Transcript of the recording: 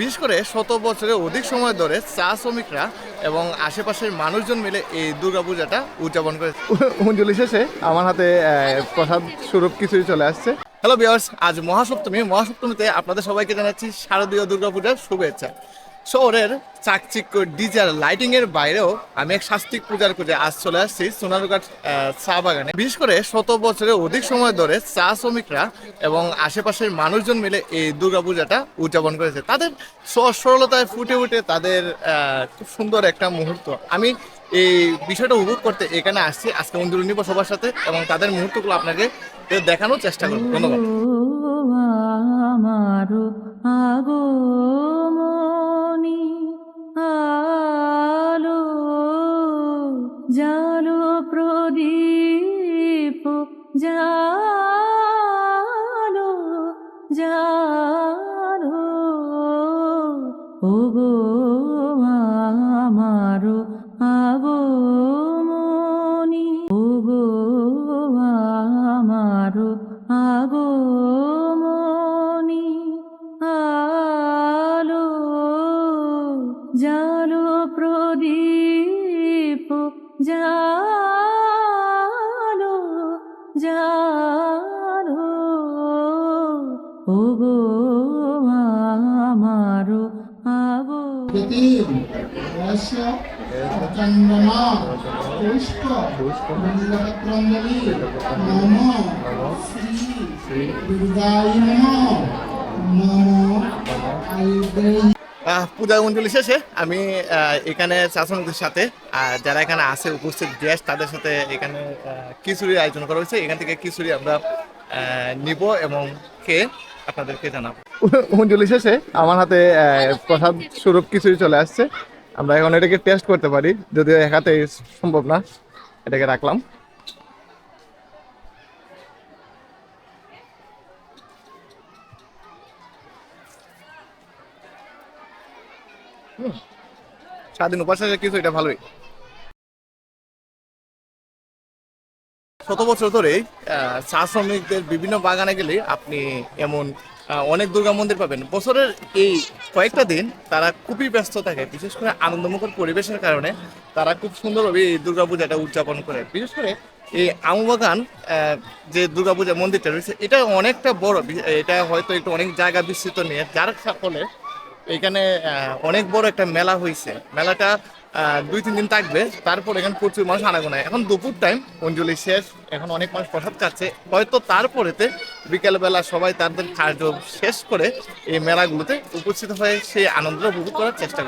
বিশেষ করে শত বছরের অধিক সময় ধরে চা শ্রমিকরা এবং আশেপাশের মানুষজন মিলে এই দুর্গাপূজাটা উদযাপন করে অঞ্জলি শেষে আমার হাতে প্রসাদ স্বরূপ কিছুই চলে আসছে। হ্যালো বিয়ার্স আজ মহাসপ্তমী। মহাসপ্তমীতে আপনাদের সবাইকে জানাচ্ছি শারদীয় দুর্গাপূজার শুভেচ্ছা। শহরের চাকচিক্য ডিজার লাইটিং এর বাইরেও আমি এক শাস্তিক পূজার খুঁজে আজ চলে আসছি সোনারুঘাট চা বাগানে। বিশেষ করে শত বছরের অধিক সময় ধরে চা শ্রমিকরা এবং আশেপাশের মানুষজন মিলে এই দুর্গাপূজাটা উদযাপন করেছে। তাদের সরলতায় ফুটে উঠে তাদের খুব সুন্দর একটা মুহূর্ত। আমি এই বিষয়টা উপভোগ করতে এখানে আসছি। আজকে অঞ্জলি নিব সবার সাথে এবং তাদের মুহূর্তগুলো আপনাকে দেখানোর চেষ্টা করব। ধন্যবাদ। জালো জালো ওগো আমারো আগমনি ওগো আমারো আগমনি আলো জালো প্রদীপ জালো জালো ওগো আমারো আগো প্রীতিম রস চন্দনা পুষ্প মূল্যপত্রাঞ্জলি নম শ্রী দুর্গায় নম। নম। আহ, পূজা অঞ্জলি শেষে আমি এখানে শাসনদের সাথে যারা এখানে আছে উপস্থিত গেস্ট তাদের সাথে এখানে খিচুড়ির আয়োজন করা হয়েছে। এখান থেকে খিচুড়ি আমরা নিব এবং খেয়ে আপনাদেরকে জানাব। অঞ্জলি শেষে আমার হাতে প্রসাদ স্বরূপ খিচুড়ি চলে আসছে। আমরা এখন এটাকে টেস্ট করতে পারি, যদিও এক হাতে সম্ভব না, এটাকে রাখলাম। স্বাধীন উপাসের কিছু এটা ভালোই। শত বছর ধরে চা শ্রমিকদের বিভিন্ন বাগানে গেলে আপনি এমন অনেক দুর্গা মন্দির পাবেন। বছরের এই কয়েকটা দিন তারা খুবই ব্যস্ত থাকে, বিশেষ করে আনন্দমুখর পরিবেশের কারণে তারা খুব সুন্দরভাবে এই দুর্গাপূজাটা উদযাপন করে। বিশেষ করে এই আমবাগান যে দুর্গাপূজা মন্দিরটা রয়েছে, এটা অনেকটা বড়, এটা হয়তো একটু অনেক জায়গা বিস্তৃত নিয়ে, যার ফলে এখানে অনেক বড় একটা মেলা হয়েছে মেলাটা দুই তিন দিন থাকবে। তারপর এখানে প্রচুর মানুষ আনাগোনা এখন দুপুর টাইম অঞ্জলি শেষ। এখন অনেক মানুষ প্রসাদ খাচ্ছে। হয়তো তারপরেতে বিকেলবেলা সবাই তাদের কার্য শেষ করে এই মেলাগুলোতে উপস্থিত হয়ে সেই আনন্দ উপভোগ করার চেষ্টা করে